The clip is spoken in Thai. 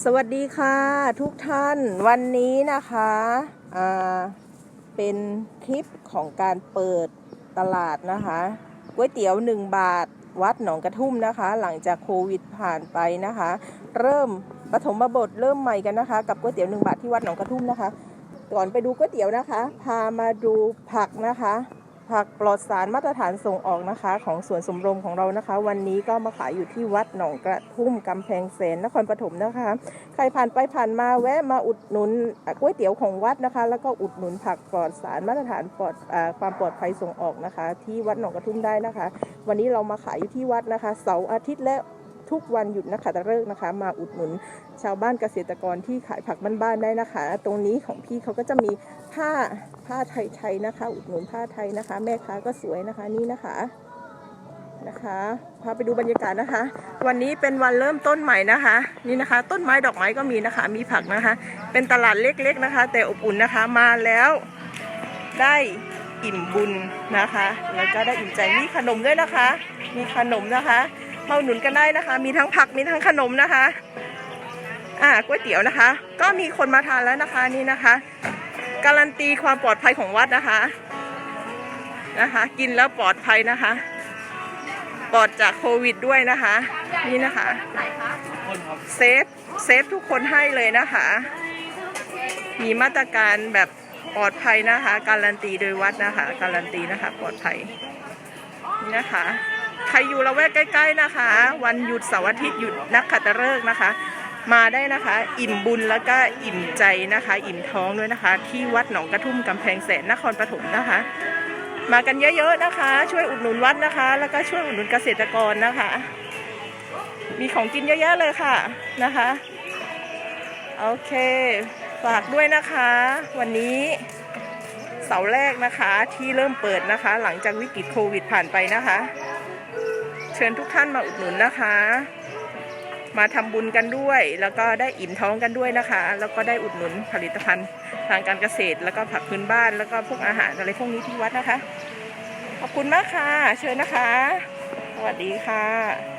สวัสดีค่ะทุกท่านวันนี้นะคะอ่าเป็นคลิปของการเปิดตลาดนะคะก๋วยเตี๋ยว 1 บาทวัดหนองกระทุ่มนะคะ หลังจากโควิดผ่านไปนะคะ เริ่มปฐมบทเริ่มใหม่กันนะคะ กับก๋วยเตี๋ยว 1 บาทที่วัดหนองกระทุ่มนะคะ ก่อนไปดูก๋วยเตี๋ยวนะคะ พามาดูผักนะคะ ผักปลอดสารมาตรฐานส่งออกนะคะ ของสวนสมรมของเรานะคะ วันนี้ก็มาขายอยู่ที่วัดหนองกระทุ่มกำแพงแสนนครปฐมนะคะ ใครผ่านไปผ่านมาแวะมาอุดหนุนก๋วยเตี๋ยวของวัดนะคะ แล้วก็อุดหนุนผักปลอดสารมาตรฐานปลอดอความปลอดภัยส่งออกนะคะ ที่วัดหนองกระทุ่มได้นะคะ วันนี้เรามาขายอยู่ที่วัดนะคะ เสาร์อาทิตย์และ ทุกวันหยุดนะคะตะเลิกษ์นะคะ มาอุดหนุนชาวบ้านเกษตรกรที่ขายผักบ้านๆได้นะคะ ตรงนี้ของพี่เขาก็จะมีผ้าผ้าไทยๆนะคะ อุดหนุนผ้าไทยนะคะ แม่ค้าก็สวยนะคะนี่นะคะนะคะพาไปดูบรรยากาศนะคะ วันนี้เป็นวันเริ่มต้นใหม่นะคะ นี่นะคะ ต้นไม้ดอกไม้ก็มีนะคะ มีผักนะคะ เป็นตลาดเล็กๆนะคะ แต่อบอุ่นนะคะมาแล้วได้อิ่มบุญนะคะ แล้วก็ได้อิ่มใจมีขนมด้วยนะคะ มีขนมนะคะ มาหนุนกันได้นะคะ มีทั้งผักมีทั้งขนมนะคะ อ่าก๋วยเตี๋ยวนะคะ ก็มีคนมาทานแล้วนะคะนี่นะคะ การันตีความปลอดภัยของวัดนะคะนะคะ กินแล้วปลอดภัยนะคะ ปลอดจากโควิดด้วยนะคะ นี่นะคะเซฟเซฟทุกคนให้เลยนะคะ มีมาตรการแบบปลอดภัยนะคะ การันตีโดยวัดนะคะ การันตีนะคะ ปลอดภัยนี่นะคะ ใครอยู่ละแวกใกล้ ๆนะคะ วันหยุดเสาร์อาทิตย์หยุดนักขัตฤกษ์นะคะ มาได้นะคะ อิ่มบุญแล้วก็อิ่มใจนะคะ อิ่มท้องด้วยนะคะ ที่วัดหนองกระทุ่มกำแพงแสนนครปฐมนะคะ มากันเยอะๆนะคะ ช่วยอุดหนุนวัดนะคะ แล้วก็ช่วยอุดหนุนเกษตรกรนะคะ มีของกินเยอะแยะเลยค่ะนะคะโอเคฝากด้วยนะคะ วันนี้เสาแรกนะคะที่เริ่มเปิดนะคะ หลังจากวิกฤตโควิดผ่านไปนะคะ เชิญทุกท่านมาอุดหนุนนะคะ มาทำบุญกันด้วย แล้วก็ได้อิ่มท้องกันด้วยนะคะ แล้วก็ได้อุดหนุนผลิตภัณฑ์ทางการเกษตร แล้วก็ผักพื้นบ้าน แล้วก็พวกอาหารอะไรพวกนี้ที่วัดนะคะ ขอบคุณมากค่ะ เชิญนะคะ สวัสดีค่ะ